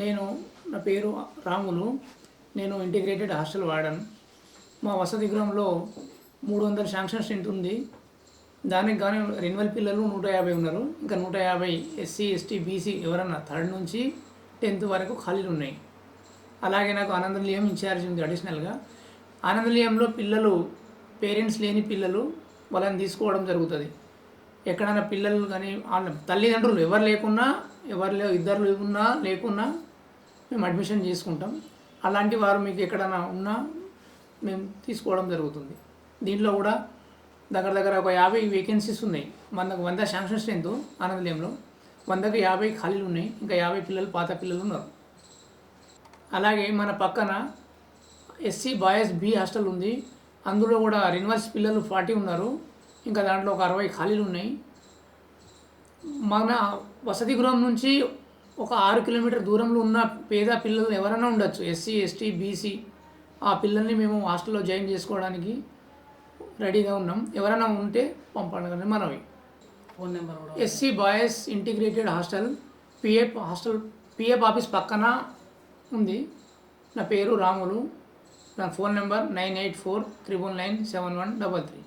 నేను నా పేరు రాములు. నేను ఇంటిగ్రేటెడ్ హాస్టల్ వాడాను మా వసతి గృహంలో మూడు వందల శాంక్షన్ స్ట్రెంత్ ఉంది. దానికి కానీ రెన్యువల్ పిల్లలు నూట యాభై ఉన్నారు. ఇంకా నూట యాభై ఎస్సీ ఎస్టీ బీసీ ఎవరన్నా థర్డ్ నుంచి టెన్త్ వరకు ఖాళీలు ఉన్నాయి. అలాగే నాకు ఆనందనిలయం ఇన్ఛార్జ్ ఉంది అడిషనల్గా. ఆనందనిలయంలో పిల్లలు పేరెంట్స్ లేని పిల్లలు వాళ్ళని తీసుకోవడం జరుగుతుంది. ఎక్కడైనా పిల్లలు కానీ వాళ్ళ తల్లిదండ్రులు ఎవరు లేకున్నా ఎవరు ఇద్దరు ఉన్నా లేకున్నా మేము అడ్మిషన్ చేసుకుంటాం. అలాంటి వారు మీకు ఎక్కడైనా ఉన్నా మేము తీసుకోవడం జరుగుతుంది. దీంట్లో కూడా దగ్గర దగ్గర ఒక యాభై వేకెన్సీస్ ఉన్నాయి. వందకు వంద శాంక్షన్ స్ట్రెంత్ ఆనందలేంలో. వందకు యాభై ఖాళీలు ఉన్నాయి. ఇంకా యాభై పిల్లలు పాత పిల్లలు ఉన్నారు. అలాగే మన పక్కన ఎస్సీ బాయ్స్ బి హాస్టల్ ఉంది. అందులో కూడా రెన్యువల్స్ పిల్లలు ఫార్టీ ఉన్నారు. ఇంకా దాంట్లో ఒక అరవై ఖాళీలు ఉన్నాయి. మన వసతి గృహం నుంచి ఒక ఆరు కిలోమీటర్ దూరంలో ఉన్న పేద పిల్లలు ఎవరైనా ఉండొచ్చు. ఎస్సీ ఎస్టీ బీసీ ఆ పిల్లల్ని మేము హాస్టల్లో జాయిన్ చేసుకోవడానికి రెడీగా ఉన్నాం. ఎవరైనా ఉంటే పంపడానికి మనవి. Phone number SC boys integrated hostel PF hostel PF office పక్కన ఉంది. నా పేరు రాములు. నా phone number nine eight four triple nine seven one double three.